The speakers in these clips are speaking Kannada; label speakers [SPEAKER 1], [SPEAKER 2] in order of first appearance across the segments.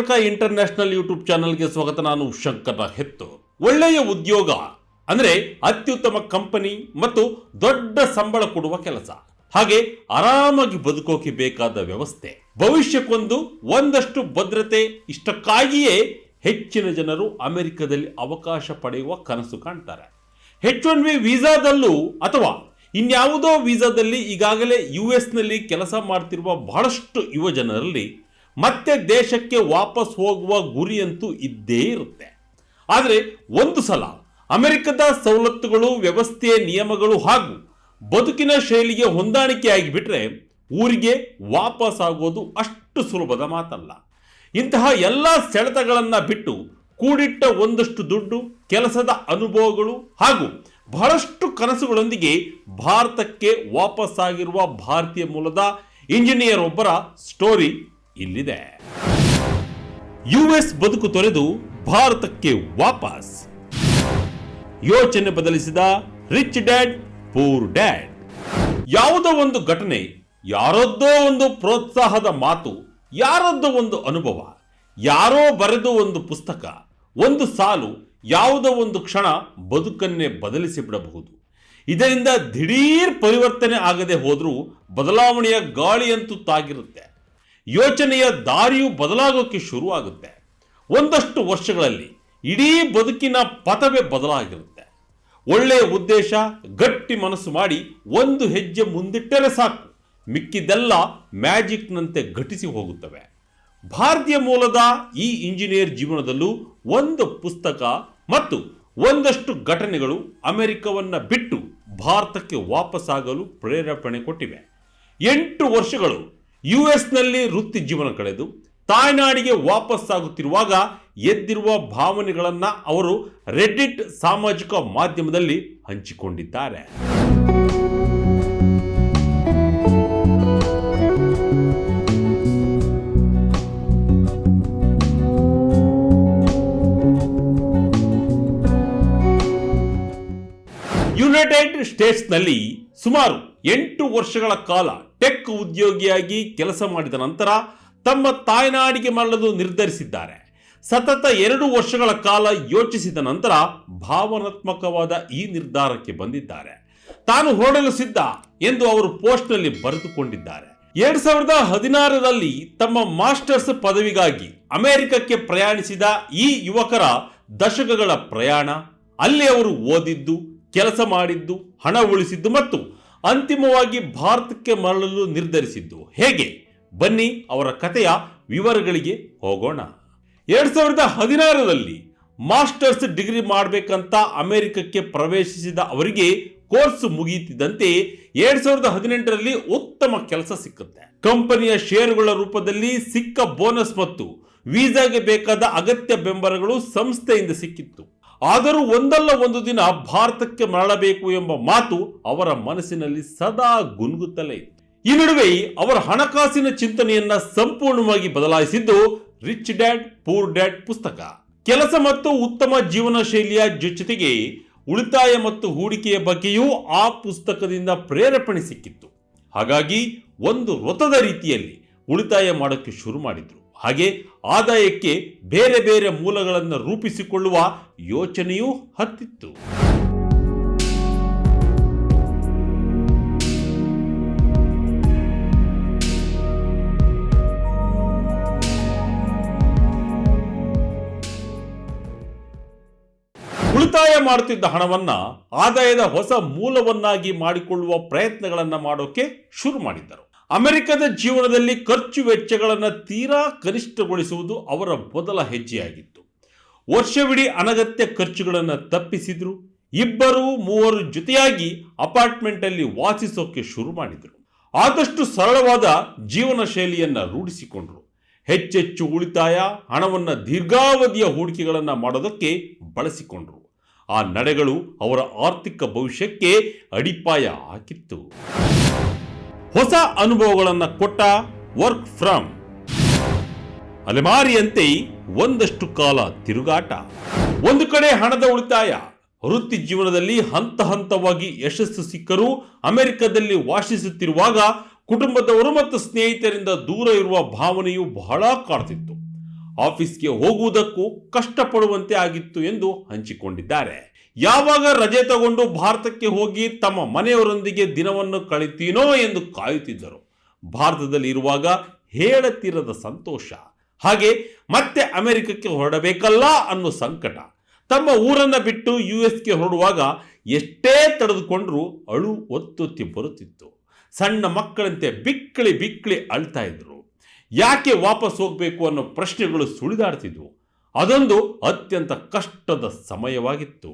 [SPEAKER 1] ಕರ್ನಾಟಕ ಇಂಟರ್ನ್ಯಾಷನಲ್ ಯೂಟ್ಯೂಬ್ ಚಾನಲ್ಗೆ ಸ್ವಾಗತ. ನಾನು ಶಂಕರ ಹೆತ್ತು. ಒಳ್ಳೆಯ ಉದ್ಯೋಗ ಅಂದ್ರೆ ಅತ್ಯುತ್ತಮ ಕಂಪನಿ ಮತ್ತು ದೊಡ್ಡ ಸಂಬಳ ಕೊಡುವ ಕೆಲಸ. ಹಾಗೆ ಆರಾಮಾಗಿ ಬದುಕೋಕೆ ಬೇಕಾದ ವ್ಯವಸ್ಥೆ. ಭವಿಷ್ಯಕ್ಕೊಂದು ಒಂದಷ್ಟು ಭದ್ರತೆ ಇಷ್ಟಕ್ಕಾಗಿಯೇ ಹೆಚ್ಚಿನ ಜನರು ಅಮೆರಿಕದಲ್ಲಿ ಅವಕಾಶ ಪಡೆಯುವ ಕನಸು ಕಾಣ್ತಾರೆ. ಹೆಚ್ ಒನ್ ವಿ ವೀಸಾದಲ್ಲೂ ಅಥವಾ ಇನ್ಯಾವುದೋ ವೀಸಾದಲ್ಲಿ ಈಗಾಗಲೇ ಯು ನಲ್ಲಿ ಕೆಲಸ ಮಾಡ್ತಿರುವ ಬಹಳಷ್ಟು ಯುವ ಜನರಲ್ಲಿ ಮತ್ತೆ ದೇಶಕ್ಕೆ ವಾಪಸ್ ಹೋಗುವ ಗುರಿಯಂತೂ ಇದ್ದೇ ಇರುತ್ತೆ. ಆದರೆ ಒಂದು ಸಲ ಅಮೆರಿಕದ ಸವಲತ್ತುಗಳು, ವ್ಯವಸ್ಥೆಯ ನಿಯಮಗಳು ಹಾಗೂ ಬದುಕಿನ ಶೈಲಿಗೆ ಹೊಂದಾಣಿಕೆಯಾಗಿ ಆಗಿಬಿಟ್ರೆ ಊರಿಗೆ ವಾಪಸ್ ಆಗೋದು ಅಷ್ಟು ಸುಲಭದ ಮಾತಲ್ಲ. ಇಂತಹ ಎಲ್ಲ ಸೆಳೆತಗಳನ್ನು ಬಿಟ್ಟು ಕೂಡಿಟ್ಟ ಒಂದಷ್ಟು ದುಡ್ಡು, ಕೆಲಸದ ಅನುಭವಗಳು ಹಾಗೂ ಬಹಳಷ್ಟು ಕನಸುಗಳೊಂದಿಗೆ ಭಾರತಕ್ಕೆ ವಾಪಸ್ಸಾಗಿರುವ ಭಾರತೀಯ ಮೂಲದ ಇಂಜಿನಿಯರ್ ಒಬ್ಬರ ಸ್ಟೋರಿ ಇಲ್ಲಿದೆ. ಯುಎಸ್ ಬದುಕು ತೊರೆದು ಭಾರತಕ್ಕೆ ವಾಪಸ್. ಯೋಚನೆ ಬದಲಿಸಿದ ರಿಚ್ ಡ್ಯಾಡ್, ಪೂರ್ ಡ್ಯಾಡ್. ಯಾವುದೋ ಒಂದು ಘಟನೆ, ಯಾರದ್ದೋ ಒಂದು ಪ್ರೋತ್ಸಾಹದ ಮಾತು, ಯಾರದ್ದೋ ಒಂದು ಅನುಭವ, ಯಾರೋ ಬರೆದು ಒಂದು ಪುಸ್ತಕ, ಒಂದು ಸಾಲು, ಯಾವುದೋ ಒಂದು ಕ್ಷಣ ಬದುಕನ್ನೇ ಬದಲಿಸಿ ಬಿಡಬಹುದು ಇದರಿಂದ ದಿಢೀರ್ ಪರಿವರ್ತನೆ ಆಗದೆ ಹೋದರೂ ಬದಲಾವಣೆಯ ಗಾಳಿಯಂತೂ ತಾಗಿರುತ್ತೆ. ಯೋಚನೆಯ ದಾರಿಯು ಬದಲಾಗೋಕ್ಕೆ ಶುರುವಾಗುತ್ತೆ. ಒಂದಷ್ಟು ವರ್ಷಗಳಲ್ಲಿ ಇಡೀ ಬದುಕಿನ ಪಥವೇ ಬದಲಾಗಿರುತ್ತೆ. ಒಳ್ಳೆಯ ಉದ್ದೇಶ, ಗಟ್ಟಿ ಮನಸ್ಸು ಮಾಡಿ ಒಂದು ಹೆಜ್ಜೆ ಮುಂದಿಟ್ಟರೆ ಸಾಕು. ಮಿಕ್ಕಿದೆಲ್ಲ ಮ್ಯಾಜಿಕ್ನಂತೆ ಘಟಿಸಿ ಹೋಗುತ್ತವೆ. ಭಾರತೀಯ ಮೂಲದ ಈ ಇಂಜಿನಿಯರ್ ಜೀವನದಲ್ಲೂ ಒಂದು ಪುಸ್ತಕ ಮತ್ತು ಒಂದಷ್ಟು ಘಟನೆಗಳು ಅಮೆರಿಕವನ್ನು ಬಿಟ್ಟು ಭಾರತಕ್ಕೆ ವಾಪಸ್ಸಾಗಲು ಪ್ರೇರೇಪಣೆ ಕೊಟ್ಟಿವೆ. ಎಂಟು ವರ್ಷಗಳು ಯು ಎಸ್ನಲ್ಲಿ ವೃತ್ತಿ ಜೀವನ ಕಳೆದು ತಾಯ್ನಾಡಿಗೆ ವಾಪಸ್ಸಾಗುತ್ತಿರುವಾಗ ಎದ್ದಿರುವ ಭಾವನೆಗಳನ್ನು ಅವರು ರೆಡ್ಡಿಟ್ ಸಾಮಾಜಿಕ ಮಾಧ್ಯಮದಲ್ಲಿ ಹಂಚಿಕೊಂಡಿದ್ದಾರೆ. ಯುನೈಟೆಡ್ ಸ್ಟೇಟ್ಸ್ನಲ್ಲಿ ಸುಮಾರು ಎಂಟು ವರ್ಷಗಳ ಕಾಲ ಟೆಕ್ ಉದ್ಯೋಗಿಯಾಗಿ ಕೆಲಸ ಮಾಡಿದ ನಂತರ ತಮ್ಮ ತಾಯ್ನಾಡಿಗೆ ಮರಳಲು ನಿರ್ಧರಿಸಿದ್ದಾರೆ. ಸತತ ಎರಡು ವರ್ಷಗಳ ಕಾಲ ಯೋಚಿಸಿದ ನಂತರ ಭಾವನಾತ್ಮಕವಾದ ಈ ನಿರ್ಧಾರಕ್ಕೆ ಬಂದಿದ್ದಾರೆ. ತಾನು ಹೊರಡಲು ಸಿದ್ಧ ಎಂದು ಅವರು ಪೋಸ್ಟ್ನಲ್ಲಿ ಬರೆದುಕೊಂಡಿದ್ದಾರೆ. ಎರಡ್ ಸಾವಿರದ ಹದಿನಾರರಲ್ಲಿ ತಮ್ಮ ಮಾಸ್ಟರ್ಸ್ ಪದವಿಗಾಗಿ ಅಮೆರಿಕಕ್ಕೆ ಪ್ರಯಾಣಿಸಿದ ಈ ಯುವಕರ ದಶಕಗಳ ಪ್ರಯಾಣ, ಅಲ್ಲಿ ಅವರು ಓದಿದ್ದು, ಕೆಲಸ ಮಾಡಿದ್ದು, ಹಣ ಉಳಿಸಿದ್ದು ಮತ್ತು ಅಂತಿಮವಾಗಿ ಭಾರತಕ್ಕೆ ಮರಳಲು ನಿರ್ಧರಿಸಿದ್ದು ಹೇಗೆ? ಬನ್ನಿ ಅವರ ಕಥೆಯ ವಿವರಗಳಿಗೆ ಹೋಗೋಣ. ಎರಡ್ ಸಾವಿರದ ಹದಿನಾರರಲ್ಲಿ ಮಾಸ್ಟರ್ಸ್ ಡಿಗ್ರಿ ಮಾಡಬೇಕಂತ ಅಮೆರಿಕಕ್ಕೆ ಪ್ರವೇಶಿಸಿದ ಅವರಿಗೆ ಕೋರ್ಸ್ ಮುಗಿಯುತ್ತಿದ್ದಂತೆ ಎರಡ್ ಸಾವಿರದ ಹದಿನೆಂಟರಲ್ಲಿ ಉತ್ತಮ ಕೆಲಸ ಸಿಕ್ಕುತ್ತೆ. ಕಂಪನಿಯ ಷೇರುಗಳ ರೂಪದಲ್ಲಿ ಸಿಕ್ಕ ಬೋನಸ್ ಮತ್ತು ವೀಸಾಗೆ ಬೇಕಾದ ಅಗತ್ಯ ಬೆಂಬಲಗಳು ಸಂಸ್ಥೆಯಿಂದ ಸಿಕ್ಕಿತ್ತು. ಆದರೂ ಒಂದಲ್ಲ ಒಂದು ದಿನ ಭಾರತಕ್ಕೆ ಮರಳಬೇಕು ಎಂಬ ಮಾತು ಅವರ ಮನಸ್ಸಿನಲ್ಲಿ ಸದಾ ಗುನುಗುತ್ತಲೇ ಇತ್ತು. ಈ ನಡುವೆ ಅವರ ಹಣಕಾಸಿನ ಚಿಂತನೆಯನ್ನ ಸಂಪೂರ್ಣವಾಗಿ ಬದಲಾಯಿಸಿದ್ದು ರಿಚ್ ಡ್ಯಾಡ್, ಪೂರ್ ಡ್ಯಾಡ್ ಪುಸ್ತಕ. ಕೆಲಸ ಮತ್ತು ಉತ್ತಮ ಜೀವನ ಶೈಲಿಯ ಜೊತೆಗೆ ಉಳಿತಾಯ ಮತ್ತು ಹೂಡಿಕೆಯ ಬಗ್ಗೆಯೂ ಆ ಪುಸ್ತಕದಿಂದ ಪ್ರೇರೇಪಣೆ ಸಿಕ್ಕಿತ್ತು. ಹಾಗಾಗಿ ಒಂದು ವ್ರತದ ರೀತಿಯಲ್ಲಿ ಉಳಿತಾಯ ಮಾಡೋಕ್ಕೆ ಶುರು ಮಾಡಿದ್ರು. ಹಾಗೆ ಆದಾಯಕ್ಕೆ ಬೇರೆ ಬೇರೆ ಮೂಲಗಳನ್ನು ರೂಪಿಸಿಕೊಳ್ಳುವ ಯೋಚನೆಯೂ ಹತ್ತಿತ್ತು. ಉಳಿತಾಯ ಮಾಡುತ್ತಿದ್ದ ಹಣವನ್ನ ಆದಾಯದ ಹೊಸ ಮೂಲವನ್ನಾಗಿ ಮಾಡಿಕೊಳ್ಳುವ ಪ್ರಯತ್ನಗಳನ್ನು ಮಾಡೋಕೆ ಶುರು ಮಾಡಿದ್ದರು. ಅಮೆರಿಕದ ಜೀವನದಲ್ಲಿ ಖರ್ಚು ವೆಚ್ಚಗಳನ್ನು ತೀರಾ ಕನಿಷ್ಠಗೊಳಿಸುವುದು ಅವರ ಮೊದಲ ಹೆಜ್ಜೆಯಾಗಿತ್ತು. ವರ್ಷವಿಡೀ ಅನಗತ್ಯ ಖರ್ಚುಗಳನ್ನು ತಪ್ಪಿಸಿದ್ರು. ಇಬ್ಬರು ಮೂವರು ಜೊತೆಯಾಗಿ ಅಪಾರ್ಟ್ಮೆಂಟಲ್ಲಿ ವಾಸಿಸೋಕೆ ಶುರು ಮಾಡಿದರು. ಆದಷ್ಟು ಸರಳವಾದ ಜೀವನ ಶೈಲಿಯನ್ನು ರೂಢಿಸಿಕೊಂಡರು. ಹೆಚ್ಚೆಚ್ಚು ಉಳಿತಾಯ, ಹಣವನ್ನು ದೀರ್ಘಾವಧಿಯ ಹೂಡಿಕೆಗಳನ್ನು ಮಾಡೋದಕ್ಕೆ ಬಳಸಿಕೊಂಡರು. ಆ ನಡೆಗಳು ಅವರ ಆರ್ಥಿಕ ಭವಿಷ್ಯಕ್ಕೆ ಅಡಿಪಾಯ ಹಾಕಿತ್ತು ಹೊಸ ಅನುಭವಗಳನ್ನು ಕೊಟ್ಟ ವರ್ಕ್ ಫ್ರಮ್ ಅಲೆಮಾರಿಯಂತೆ ಒಂದಷ್ಟು ಕಾಲ ತಿರುಗಾಟ. ಒಂದು ಕಡೆ ಹಣದ ಉಳಿತಾಯ, ವೃತ್ತಿ ಜೀವನದಲ್ಲಿ ಹಂತ ಹಂತವಾಗಿ ಯಶಸ್ಸು ಸಿಕ್ಕರೂ, ಅಮೆರಿಕದಲ್ಲಿ ವಾಸಿಸುತ್ತಿರುವಾಗ ಕುಟುಂಬದವರು ಮತ್ತು ಸ್ನೇಹಿತರಿಂದ ದೂರ ಇರುವ ಭಾವನೆಯು ಬಹಳ ಕಾಡ್ತಿತ್ತು. ಆಫೀಸ್ಗೆ ಹೋಗುವುದಕ್ಕೂ ಕಷ್ಟಪಡುವಂತೆ ಆಗಿತ್ತು ಎಂದು ಹಂಚಿಕೊಂಡಿದ್ದಾರೆ. ಯಾವಾಗ ರಜೆ ತಗೊಂಡು ಭಾರತಕ್ಕೆ ಹೋಗಿ ತಮ್ಮ ಮನೆಯವರೊಂದಿಗೆ ದಿನವನ್ನು ಕಳಿತೀನೋ ಎಂದು ಕಾಯುತ್ತಿದ್ದರು. ಭಾರತದಲ್ಲಿ ಇರುವಾಗ ಹೇಳತಿರದ ಸಂತೋಷ. ಹಾಗೆ ಮತ್ತೆ ಅಮೆರಿಕಕ್ಕೆ ಹೊರಡಬೇಕಲ್ಲ ಅನ್ನೋ ಸಂಕಟ. ತಮ್ಮ ಊರನ್ನು ಬಿಟ್ಟು ಯು ಎಸ್ಗೆ ಹೊರಡುವಾಗ ಎಷ್ಟೇ ತಡೆದುಕೊಂಡರೂ ಅಳು ಒತ್ತೊತ್ತಿ ಬರುತ್ತಿತ್ತು. ಸಣ್ಣ ಮಕ್ಕಳಂತೆ ಬಿಕ್ಕಳಿ ಬಿಕ್ಕಳಿ ಅಳ್ತಾ ಇದ್ರು. ಯಾಕೆ ವಾಪಸ್ ಹೋಗಬೇಕು ಅನ್ನೋ ಪ್ರಶ್ನೆಗಳು ಸುಳಿದಾಡ್ತಿದ್ವು. ಅದೊಂದು ಅತ್ಯಂತ ಕಷ್ಟದ ಸಮಯವಾಗಿತ್ತು.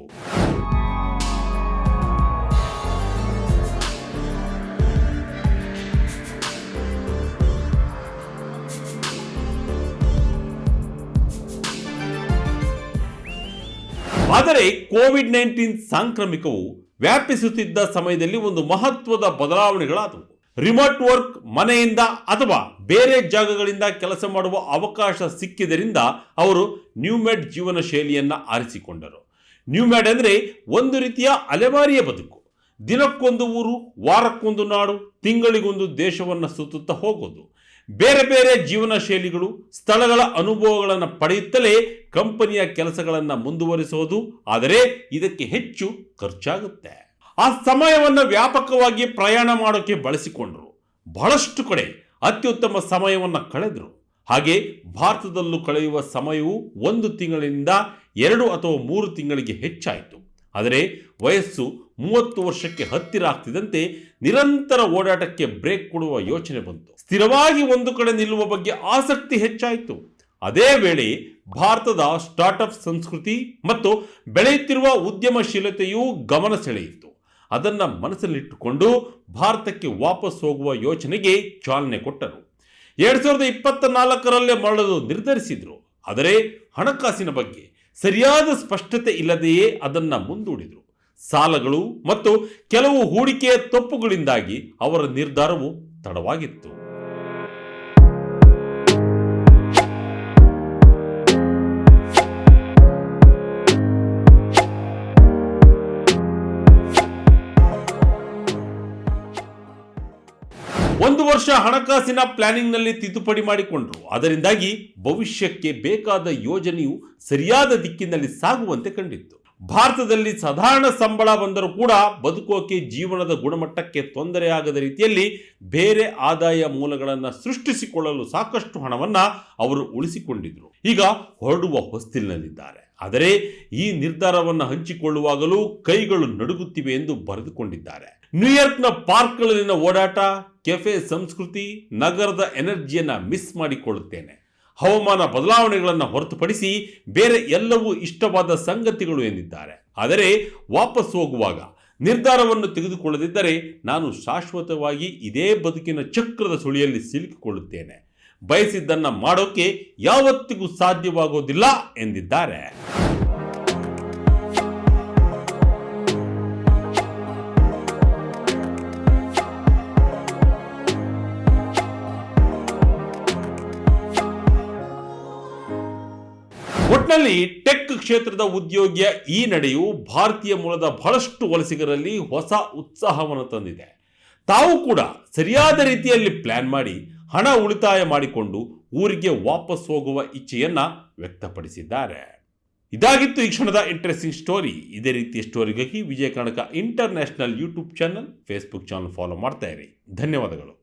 [SPEAKER 1] ಆದರೆ ಕೋವಿಡ್ ನೈನ್ಟೀನ್ ಸಾಂಕ್ರಾಮಿಕವು ವ್ಯಾಪಿಸುತ್ತಿದ್ದ ಸಮಯದಲ್ಲಿ ಒಂದು ಮಹತ್ವದ ಬದಲಾವಣೆಗಳಾದವು. ರಿಮೋಟ್ ವರ್ಕ್ ಮನೆಯಿಂದ ಅಥವಾ ಬೇರೆ ಜಾಗಗಳಿಂದ ಕೆಲಸ ಮಾಡುವ ಅವಕಾಶ ಸಿಕ್ಕಿದ್ದರಿಂದ ಅವರು ನ್ಯೂಮೆಡ್ ಜೀವನ ಶೈಲಿಯನ್ನು ಆರಿಸಿಕೊಂಡರು. ನ್ಯೂಮ್ಯಾಡ್ ಅಂದರೆ ಒಂದು ರೀತಿಯ ಅಲೆಮಾರಿಯ ಬದುಕು. ದಿನಕ್ಕೊಂದು ಊರು, ವಾರಕ್ಕೊಂದು ನಾಡು, ತಿಂಗಳಿಗೊಂದು ದೇಶವನ್ನು ಸುತ್ತುತ್ತಾ ಹೋಗೋದು. ಬೇರೆ ಬೇರೆ ಜೀವನ ಶೈಲಿಗಳು, ಸ್ಥಳಗಳ ಅನುಭವಗಳನ್ನು ಪಡೆಯುತ್ತಲೇ ಕಂಪನಿಯ ಕೆಲಸಗಳನ್ನು ಮುಂದುವರಿಸೋದು. ಆದರೆ ಇದಕ್ಕೆ ಹೆಚ್ಚು ಖರ್ಚಾಗುತ್ತೆ. ಆ ಸಮಯವನ್ನು ವ್ಯಾಪಕವಾಗಿ ಪ್ರಯಾಣ ಮಾಡೋಕ್ಕೆ ಬಳಸಿಕೊಂಡರು. ಬಹಳಷ್ಟು ಕಡೆ ಅತ್ಯುತ್ತಮ ಸಮಯವನ್ನು ಕಳೆದರು. ಹಾಗೆ ಭಾರತದಲ್ಲೂ ಕಳೆಯುವ ಸಮಯವು ಒಂದು ತಿಂಗಳಿಂದ ಎರಡು ಅಥವಾ ಮೂರು ತಿಂಗಳಿಗೆ ಹೆಚ್ಚಾಯಿತು. ಆದರೆ ವಯಸ್ಸು ಮೂವತ್ತು ವರ್ಷಕ್ಕೆ ಹತ್ತಿರ ಆಗ್ತಿದ್ದಂತೆ ನಿರಂತರ ಓಡಾಟಕ್ಕೆ ಬ್ರೇಕ್ ಕೊಡುವ ಯೋಚನೆ ಬಂತು. ಸ್ಥಿರವಾಗಿ ಒಂದು ಕಡೆ ನಿಲ್ಲುವ ಬಗ್ಗೆ ಆಸಕ್ತಿ ಹೆಚ್ಚಾಯಿತು. ಅದೇ ವೇಳೆ ಭಾರತದ ಸ್ಟಾರ್ಟ್ಅಪ್ ಸಂಸ್ಕೃತಿ ಮತ್ತು ಬೆಳೆಯುತ್ತಿರುವ ಉದ್ಯಮಶೀಲತೆಯೂ ಗಮನ ಸೆಳೆಯಿತು. ಅದನ್ನ ಮನಸ್ಸಲ್ಲಿಟ್ಟುಕೊಂಡು ಭಾರತಕ್ಕೆ ವಾಪಸ್ ಹೋಗುವ ಯೋಚನೆಗೆ ಚಾಲನೆ ಕೊಟ್ಟರು. ಎರಡು ಸಾವಿರದ ಇಪ್ಪತ್ತ ನಾಲ್ಕರಲ್ಲೇ ಮರಳಲು ನಿರ್ಧರಿಸಿದ್ರು. ಆದರೆ ಹಣಕಾಸಿನ ಬಗ್ಗೆ ಸರಿಯಾದ ಸ್ಪಷ್ಟತೆ ಇಲ್ಲದೆಯೇ ಅದನ್ನು ಮುಂದೂಡಿದರು. ಸಾಲಗಳು ಮತ್ತು ಕೆಲವು ಹೂಡಿಕೆಯ ತಪ್ಪುಗಳಿಂದಾಗಿ ಅವರ ನಿರ್ಧಾರವು ತಡವಾಗಿತ್ತು. ಒಂದು ವರ್ಷ ಹಣಕಾಸಿನ ಪ್ಲಾನಿಂಗ್ನಲ್ಲಿ ತಿದ್ದುಪಡಿ ಮಾಡಿಕೊಂಡರು. ಅದರಿಂದಾಗಿ ಭವಿಷ್ಯಕ್ಕೆ ಬೇಕಾದ ಯೋಜನೆಯು ಸರಿಯಾದ ದಿಕ್ಕಿನಲ್ಲಿ ಸಾಗುವಂತೆ ಕಂಡಿತ್ತು. ಭಾರತದಲ್ಲಿ ಸಾಧಾರಣ ಸಂಬಳ ಬಂದರೂ ಕೂಡ ಬದುಕೋಕೆ ಜೀವನದ ಗುಣಮಟ್ಟಕ್ಕೆ ತೊಂದರೆಯಾಗದ ರೀತಿಯಲ್ಲಿ ಬೇರೆ ಆದಾಯ ಮೂಲಗಳನ್ನು ಸೃಷ್ಟಿಸಿಕೊಳ್ಳಲು ಸಾಕಷ್ಟು ಹಣವನ್ನು ಅವರು ಉಳಿಸಿಕೊಂಡಿದ್ದರು ಈಗ ಹೊರಡುವ ಹೊಸ್ತಿಲಿನಲ್ಲಿದ್ದಾರೆ. ಆದರೆ ಈ ನಿರ್ಧಾರವನ್ನು ಹಂಚಿಕೊಳ್ಳುವಾಗಲೂ ಕೈಗಳು ನಡುಗುತ್ತಿವೆ ಎಂದು ಬರೆದುಕೊಂಡಿದ್ದಾರೆ. ನ್ಯೂಯಾರ್ಕ್ನ ಪಾರ್ಕ್ಗಳಲ್ಲಿನ ಓಡಾಟ, ಕೆಫೆ ಸಂಸ್ಕೃತಿ, ನಗರದ ಎನರ್ಜಿಯನ್ನ ಮಿಸ್ ಮಾಡಿಕೊಳ್ಳುತ್ತೇನೆ. ಹವಾಮಾನ ಬದಲಾವಣೆಗಳನ್ನು ಹೊರತುಪಡಿಸಿ ಬೇರೆ ಎಲ್ಲವೂ ಇಷ್ಟವಾದ ಸಂಗತಿಗಳು ಎಂದಿದ್ದಾರೆ. ಆದರೆ ವಾಪಸ್ ಹೋಗುವಾಗ ನಿರ್ಧಾರವನ್ನು ತೆಗೆದುಕೊಳ್ಳದಿದ್ದರೆ ನಾನು ಶಾಶ್ವತವಾಗಿ ಇದೇ ಬದುಕಿನ ಚಕ್ರದ ಸುಳಿಯಲ್ಲಿ ಸಿಲುಕಿಕೊಳ್ಳುತ್ತೇನೆ. ಬಯಸಿದ್ದನ್ನು ಮಾಡೋಕೆ ಯಾವತ್ತಿಗೂ ಸಾಧ್ಯವಾಗೋದಿಲ್ಲ ಎಂದಿದ್ದಾರೆ. ಒಟ್ನಲ್ಲಿ ಟೆಕ್ ಕ್ಷೇತ್ರದ ಉದ್ಯೋಗಿಯ ಈ ನಡೆಯು ಭಾರತೀಯ ಮೂಲದ ಬಹಳಷ್ಟು ವಲಸಿಗರಲ್ಲಿ ಹೊಸ ಉತ್ಸಾಹವನ್ನು ತಂದಿದೆ. ತಾವು ಕೂಡ ಸರಿಯಾದ ರೀತಿಯಲ್ಲಿ ಪ್ಲಾನ್ ಮಾಡಿ ಹಣ ಉಳಿತಾಯ ಮಾಡಿಕೊಂಡು ಊರಿಗೆ ವಾಪಸ್ ಹೋಗುವ ಇಚ್ಛೆಯನ್ನ ವ್ಯಕ್ತಪಡಿಸಿದ್ದಾರೆ. ಇದಾಗಿತ್ತು ಈ ಕ್ಷಣದ ಇಂಟ್ರೆಸ್ಟಿಂಗ್ ಸ್ಟೋರಿ ಇದೇ ರೀತಿಯ ಸ್ಟೋರಿಗಾಗಿ Vijaya Karnataka international YouTube channel Facebook channel follow ಮಾಡ್ತಾ ಇರಿ. ಧನ್ಯವಾದಗಳು.